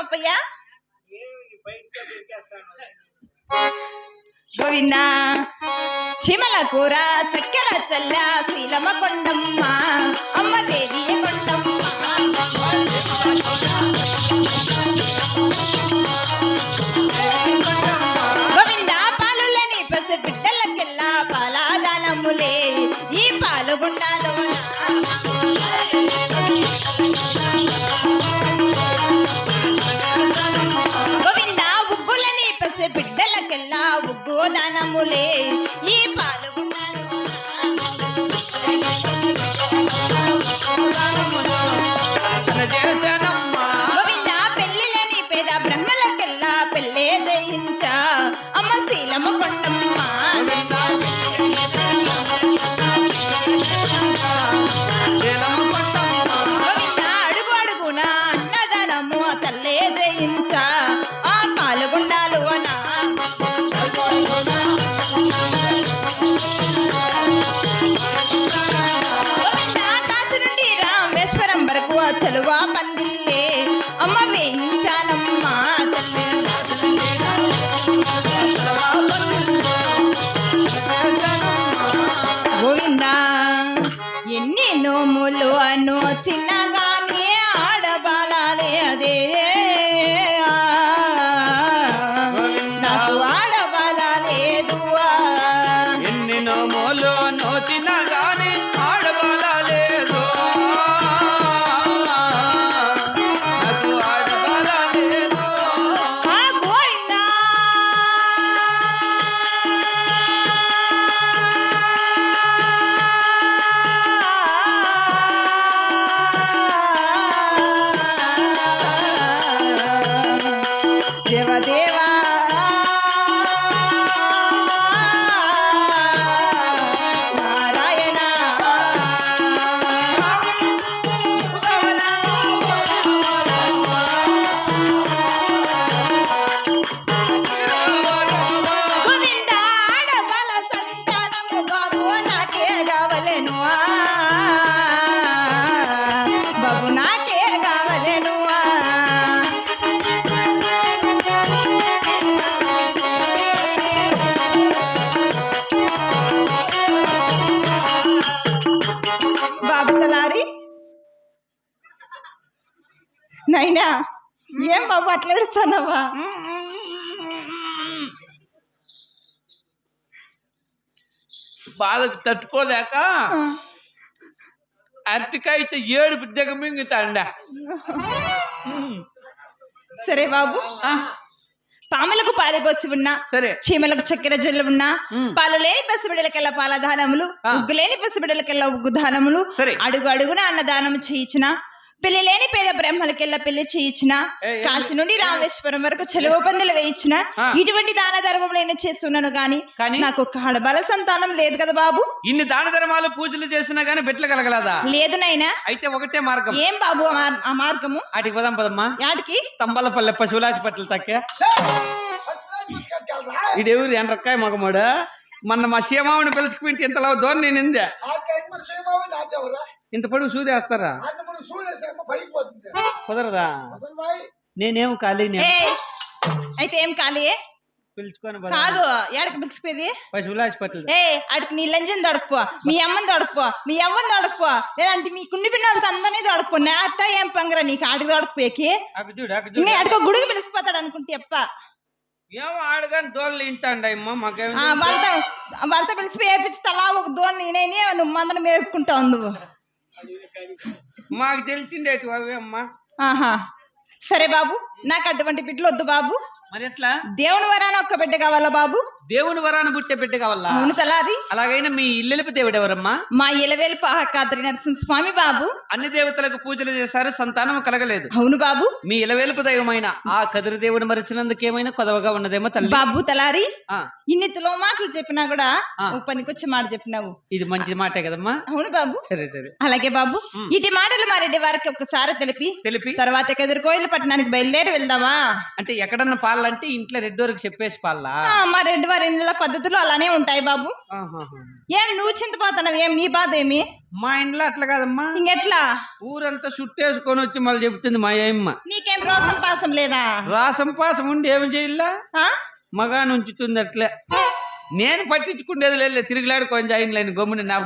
అప్పయ్యా? గోవింద చిమల కూర చక్కెర చల్ల శీలమ కొండమ్మ అమ్మ దేవి కొండమ్మ. గోవింద పాలులని పసి బిడ్డలకెల్లా పాలాదానములే. ఈ పాలుగుండాలో నైనా ఏం బాబు అట్లా ఏడుస్తున్నావా? బాధకు తట్టుకోలేక అరటికాయతో ఏడుపు దిగమింగుతాండ సరే బాబు. పాములకు పాలు పోసి ఉన్నా సరే. చీమలకు చక్కెర జల్లు ఉన్నా. పాలు లేని పసిబిడ్డలకెల్లా పాల దానములు. ఉగ్గు లేని పసిబిడ్డలకెల్లా ఉగ్గు దానములు సరే. అడుగు అడుగున అన్నదానం చేయించిన పెళ్ళి లేని పేద బ్రహ్మలకెల్లా పెళ్ళి చేయించిన కాశీ నుండి రామేశ్వరం వరకు చెలువ పందులు వేయించిన. ఇటువంటి దాన ధర్మం నేను చేస్తున్నాను గాని కానీ? నాకు ఒక ఆడబల సంతానం లేదు కదా బాబు. ఇన్ని దాన ధర్మాలు పూజలు చేసినా గానీ బిడ్డలు కలగలదా? లేదు నాయనా. అయితే ఒకటే మార్గం. ఏం బాబు ఆ మార్- ఆ మార్గము? ఆటికి పదం పదమ్మా. యాడికి తంబలపల్లె పశువులాచి పట్ల తక్కే. ఇడెవరు ఎండ్రక్కాయ మగమాడు? మొన్న మా సీమావుని పిలుచుకుపోయింటి ఇంతలో దూరం నేను ఇందే ఇంత పొడుగు సూదేస్తారా కుదరదా? నేనేం ఖాళీ అయితే ఏం కాలే పిలుచుకొని కాదు ఏడకి పిలిచిపోయేది? పశువులాచి పట్ల ఏ ఆడికి నీ లంజన్ దొడకపో మీ అమ్మని దొడకపో మీ అమ్మని దొడకపో లేదంటే మీ కుండి పిల్లలతో అందరినీ దొడకపో నా అత్త ఏం పంగరా నీకు ఆడికి దొడకపోయేకి ఇంకా గుడికి పిలిచిపోతాడు అనుకుంటే అప్ప ఏమో ఆడగాని దోళ్ళు మాకేం ఆ, వాళ్ళతో వాళ్ళతో పిలిచిపోయి వేపించి తలా ఒక దోని నేనే నువ్వు మందను మేపుకుంటావు నువ్వు. మాకు తెలిసిందే అవి అమ్మా? ఆహా. సరే బాబు నాకు అటువంటి బిడ్డలు వద్దు బాబు. మరి ఎట్లా? దేవుని వరాన ఒక్క బిడ్డ కావాలా బాబు? దేవుని వరాన పుట్టే బిడ్డ కావాలా? అవును తలాది అలాగైనా మీ ఇల్లెలిపి దేవుడు ఎవరమ్మా? మా ఇలవేలు పాహకాద్రి నరసింహ స్వామి బాబు. అన్ని దేవతలకు పూజలు చేశారు సంతానం కలగలేదు. అవును బాబు. మీ ఇలవేలుపు దైవమైన ఆ కదిరి దేవుని మరిచినందుకు ఏమైనా కొదవగా ఉన్నదేమో తల్లి. బాబు తలారి ఆ, ఇన్ని తులో మాటలు చెప్పినా కూడా ఆ. ఓ పనికొచ్చే మాట చెప్పినావు. ఇది మంచి మాటే కదమ్మా? అవును బాబు. సరే సరే. అలాగే బాబు. ఉమ్. ఇటు మాటలు మా రెడ్డి వారికి ఒక్కసారి తెలిపి తెలిపి. తర్వాత ఎదురుకోయిల పట్టణానికి బయలుదేరి వెళ్దామా? అంటే ఎక్కడన్నా పాల పాలంటే ఇంట్లో రెడ్డి వరకు చెప్పేసి పాలా ఆ, మా రెడ్డి వారి ఇండ్ల పద్ధతులు అలానే ఉంటాయి బాబు. ఏం నువ్వు చింతపోతున్నావు ఏం నీ బాధ ఏమి మా ఇంట్లో అట్లా కాదమ్మా. ఇంకెట్లా? ఊరంతా చుట్టేసుకొని వచ్చి మళ్ళీ చెప్తుంది మా అమ్మ నీకేం రోసం పాసం లేదా? రాసం పాసం ఉండి ఏమి చేయాలా ఆ? మగాను ఉంచుతుంది అట్లే. నేను పట్టించుకునేది లేదు తిరుగులాడు కొంచెం అయిన గమ్ముని నా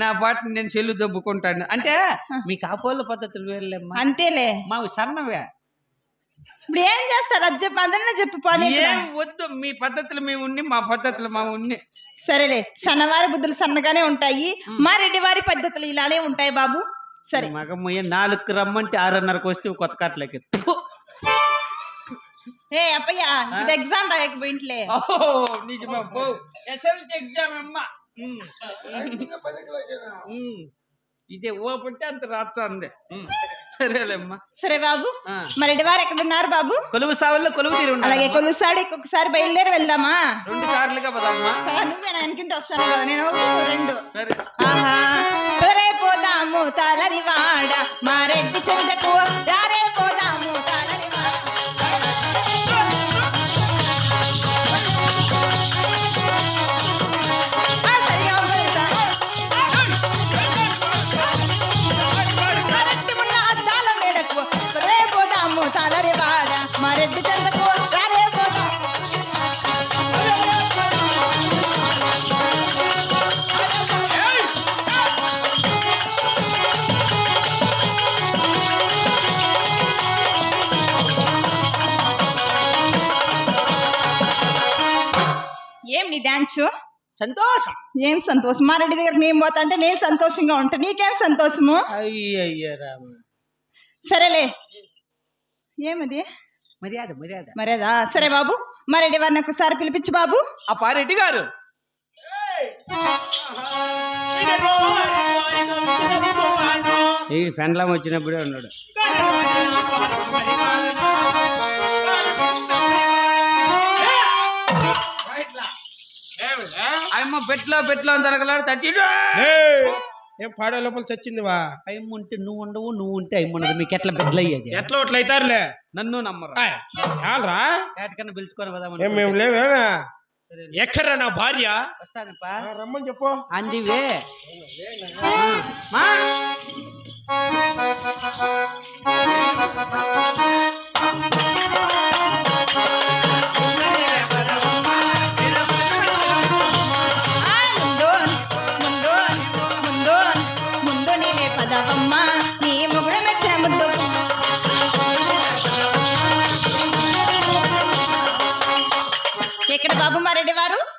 నా పాటని నేను చెల్లు దొబ్బుకుంటాను. అంటే మీ కాపోళ్ళ పద్ధతులు వేరులేమ్మా. అంతేలే. మావి సన్నవే. ఇప్పుడు ఏం చేస్తారు? అది చెప్పు అందరినీ చెప్పు పోనీ. ఏం వద్దు మీ పద్ధతులు మీ ఉన్ని మా పద్ధతులు మా ఉన్ని సరేలే సన్నవారి బుద్ధులు సన్నగానే ఉంటాయి. మా రెడ్డి వారి పద్ధతులు ఇలానే ఉంటాయి బాబు. సరే. మగమ్మయ్య నాలుగు రమ్మంటే ఆరున్నరకు వస్తే కొత్త కాట్లకి ఏ అప్పయ్య ఇది ఎగ్జామ్ రాయకపోయింట్లే ఓహో నిజమా బో ఎస్ఎల్సి ఎగ్జామ్ అమ్మ. ఇదే ఓపంటే అంత రాస్తుంది ఉమ్. సరేలేమ్మా. సరే బాబు ఆ. మా రెడ్డి వారు ఎక్కడ ఉన్నారు బాబు? కొలువు సావుల్లో కొలువు తీరు అలాగే కొలుసాడు ఇంకొకసారి బయలుదేరి వెళ్దామా? రెండు సార్లుగా పదమ్మా. నువ్వే వస్తాను కదా నేను రెండు. సరే. పోదాము తాళరి వాడ. మా రెడ్డి చెందకు రారే డాన్స్ సంతోషం. ఏం సంతోషం? మా రెడ్డి దగ్గర నేను పోతా అంటే నేను సంతోషంగా ఉంటా. నీకేం సంతోషము? సరేలే. ఏమది? మర్యాద మర్యాద. మరేదా సరే బాబు. మా రెడ్డి వారిని ఒకసారి పిలిపించు బాబు. ఆ పారెడ్డి గారు. ఈ పెండ్లం వచ్చినప్పుడే ఉన్నాడు. అమ్మ పెట్లో పెట్లో అని తరగలాడు తట్టి! ఏం పాడే లోపల చచ్చింది వా అమ్మ ఉంటే నువ్వు ఉండవు నువ్వు ఉంటే అమ్మ ఉండదు. మీకు ఎట్లా బెడ్లు అయ్యేది ఎట్లా అట్లా అవుతారులే నన్ను నమ్మరు. చాలరా? ఏటకన్నా పిలుచుకొని పోదామని మేము లేవేనా? ఎక్కడ్రా నా భార్య? వస్తానప్పా. రమ్మని చెప్పు. అందివే. మా.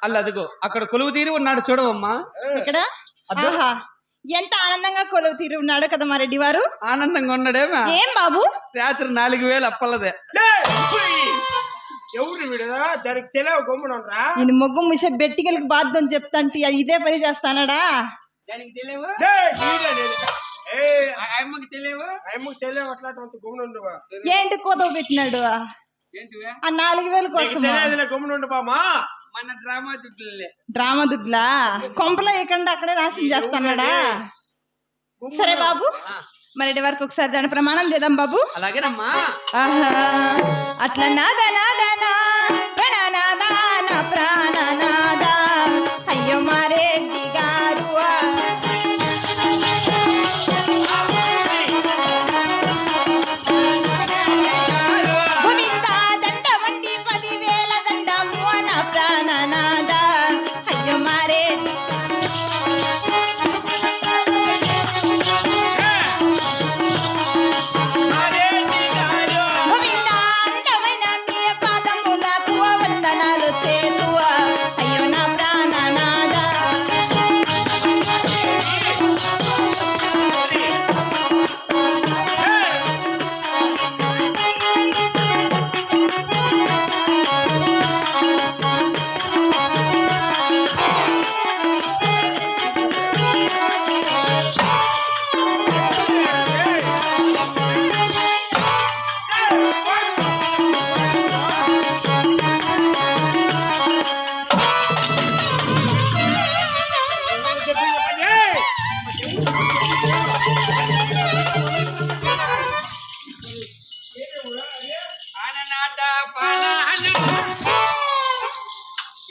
అల్ల అదిగో అక్కడ కొలువు తీరి ఉన్నాడు చూడవమ్మా. ఇక్కడ? ఆహా ఎంత ఆనందంగా కొలువు తీరి ఉన్నాడు కదా మా రెడ్డి వారు ఆనందంగా ఉన్నాడేమా? ఏం బాబు? రాత్రి నాలుగు వేలు అప్పలదే! ఎవరు వీడుదా దానికి తెలియవు గమ్మునరా నేను మొగ్గు ముసే బెట్టికలకి బాధ్యం చెప్తాంటి అది ఇదే పని చేస్తానడా? దానికి తెలియవు అమ్మకి తెలియవు అమ్మకి తెలియవు అట్లాంటి గమ్మునుండువా? ఏంటి కోత పెట్టినాడు? ఏంటివే? ఆ నాలుగు వేల కోసం గమ్మునుండు బామా. మన డ్రామా దుడ్లే డ్రామా దుడ్లా? కొంపలో ఎక్కడ అక్కడే నాశనం చేస్తానడా సరే బాబు. మరి వరకు ఒకసారి దాని ప్రమాణం చేద్దాం బాబు. అలాగేనమ్మా. ఆహా. అట్లా నాదా నాదా నా ప్రాణ.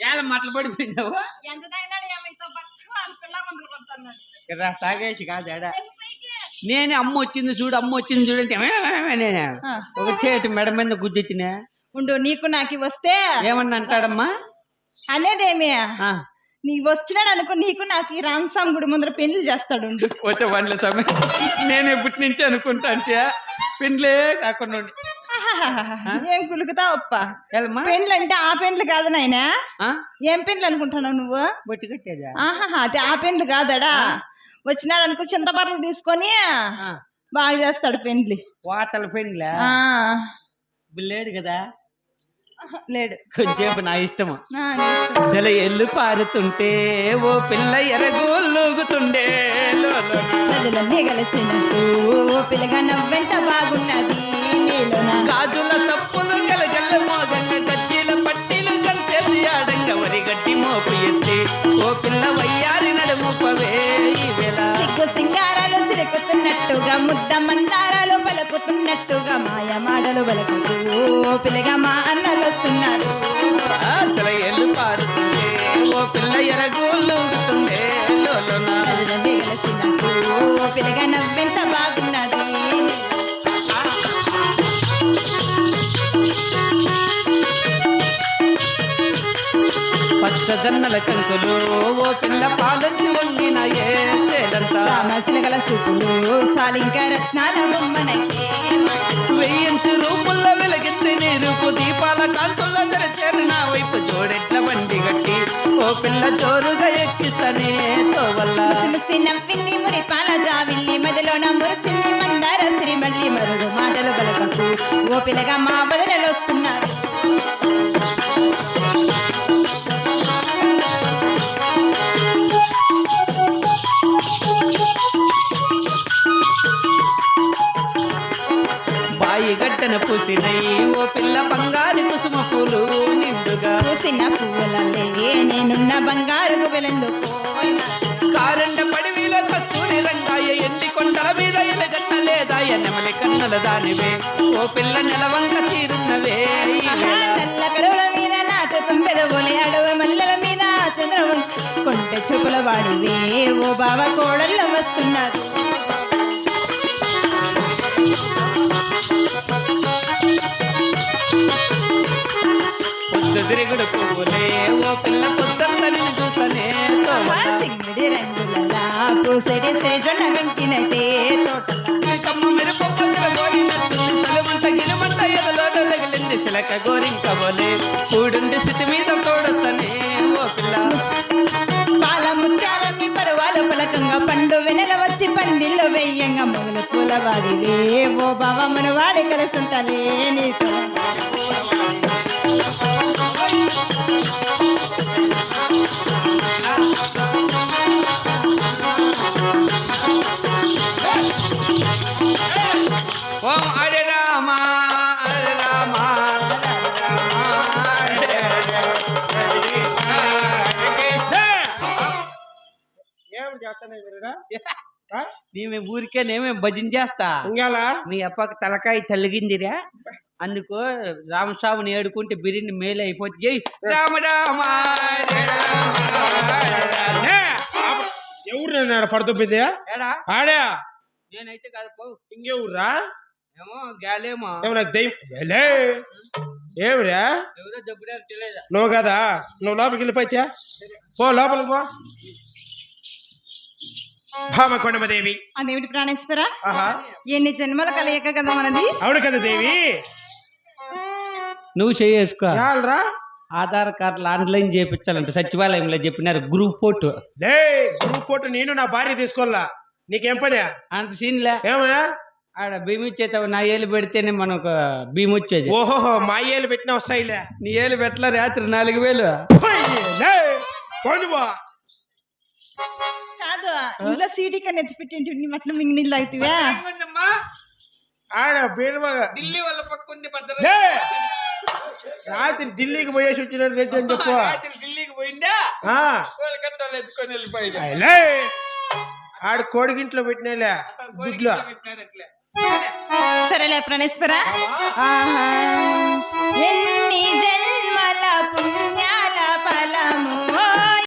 ఏళ్ళ మాటలు పడిపోయినావు? తాగేసి నేనే అమ్మ వచ్చింది చూడు అమ్మ వచ్చింది చూడు అంటే నేను? ఆ. ఒక చేతి మెడ మీద గుజ్జెత్తినా ఉండు నీకు నాకు వస్తే ఏమన్నా అంటాడమ్మా? అనేదేమి? ఆ, నీ వచ్చినాడు అనుకో నీకు నాకు ఈ రామస్వామి గుడి ముందర పెళ్ళి చేస్తాడు పోతే వండ్ల సమయం నేను ఎప్పటి నుంచి అనుకుంటా అంటే పెండ్లే కాకుండా. ఏం కులుకుతావు అప్ప? పెండ్లు అంటే ఆ పెండ్లు కాదు నాయనా? ఏం పెండ్లు అనుకుంటున్నావు నువ్వు? బొట్టు కట్టేదా? ఆహాహా అది ఆ పెండ్లు కాదడా? వచ్చినాడు అనుకో చింతపర్లు తీసుకొని బాగా చేస్తాడు పెండ్లి. వాతల పెండ్లా? లేడు కదా? లేడు. కొంచెంసేపు నా ఇష్టము. సెల ఎల్లు పారుతుంటే ఓ పిల్ల ఎరగూలుగుతుండే కలిసినట్టు ఓ పిల్లగా నవ్వెంత బాగున్నది? నీలోన గాజుల సప్పులు గలగల్ల మోగంగ గజ్జీల పట్టీలు గంటేసి ఆడంగ వరి గడ్డి మోపు ఎత్తి ఓ పిల్ల వయ్యారి నడుముపవే సిగ్గు సింగారాలు ముద్ద మందారాలు పలుకుతున్నట్టుగా పలుకుతూ ఓ పిల్లగా మా అన్నలు వస్తున్నారు పచ్చజన్నల కంకులు ఓ పిల్ల పాలంచి వండిన ఏ సేలంతా రామశిలగల సూపులు సాలింక రత్నాల బొమ్మనకే. వెయ్యించు రూపుల్లో వెలిగింది నీరుపు దీపాల కాంతుల్లో తెరచేరు నా వైపు జోడెట్ల బండి గట్టి ఓ పిల్ల జోరుగా ఎక్కిస్తానే తోవల్ల. ముసిముసి నవ్వింది మురి పాల జావిల్లి మదిలోన మురిసింది మందార సిరిమల్లి. మరుడు మాటలు బలకకు ఓ పిల్లగా మా బదులు వస్తున్నారు పూసినై ఓ పిల్ల బంగారు కుసుమ పూలు నిండుగా. పూసిన పువ్వులల్లే నేనున్న బంగారు గుబెలెందుకు కారండ పడివిలో కస్తూరి రంగాయ ఎండి కొండల మీద ఎలగన్న లేదాయ నెమలి కన్నుల దానివే. ఓ పిల్ల నెలవంక తీరున్నవే. నల్ల కరువుల మీద నాటు తుంపెదవులే అడవి మల్లెల మీద చంద్రవం కొంటె చూపుల వాడివే ఓ బావ కోడళ్ళు వస్తున్నారు. పొద్దు తిరుగుడు పువ్వులే ఓ పిల్ల పొద్దంతా నిన్ను చూసనే ఆహా, రంగులలా పూసెడి సిరిజొన్న వెంకినటే తోటలా కమ్మ మెరుపు మొగలు పూల వాడివే ఓ బావ మన వాడి కలుస్తుంటలే నీతో ఓం హరే రామ హరే రామ హరే రామ హరే హరే కృష్ణ హరే కృష్ణ ఏం చేస్తానే మీరురా మేము ఊరికే నేమే భజన చేస్తా. మీ అప్పకి తలకాయ తలిగిందిరా. అందుకు రామస్వామిని ఏడుకుంటే బిర్యానీ మేలు అయిపోతే జై రామ రామ. ఎవరు నేను పడుతుంది ఏడా? ఆడా? నేనైతే కాదు పో. ఇంకెవర్రా ఏమో గాలేమో. ఏమో నాకు దయ్యం ఏమిరా? ఎవరో తెలియదా నువ్వు కదా? నువ్వు లోపలికి వెళ్ళిపోయా పో లోపలికి పో. భామ కొండమదేవి అదేమిటి ప్రాణేశ్వర? ఎన్ని జన్మల కలయిక కదా మనది? అవును కదా దేవి. నువ్వు చేసుకో ఆధార్ కార్డులు ఆన్లైన్ చేయించాలంట సచివాలయంలో చెప్పినారు గ్రూప్ ఫోటో. లే గ్రూప్ ఫోటో నేను నా భార్య తీసుకోవాలా? నీకేం పని? అంత సీన్లే. ఏమయ్యా? ఆడ భీమి ఇచ్చేతావు నా ఏలు పెడితేనే మనకు భీమి వచ్చేది. ఓహోహో మా ఏళ్ళు పెట్టిన వస్తాయిలే నీ ఏలు పెట్టలే రాత్రి నాలుగు వేలు. ఇంట్లో సీటీ కన్నా ఎత్తి పెట్టి మట్లు మింగి నీళ్ళు తాగుతావా? ఆడ బీరువాగా ఢిల్లీ వాళ్ళ పక్కుంది లే రాత్రి ఢిల్లీకి పోయేసి వచ్చినట్టు రెడ్డి అని చెప్పు. ఢిల్లీకి పోయిందా ఆ, కోలకత్తాలో ఎత్తుకొని వెళ్ళిపోయింది. ఆడ కోడిగింట్లో పెట్టినలే గుడ్లు. సరేలే ప్రాణేశ్వర. ఎన్ని జన్మల పుణ్యాల ఫలము?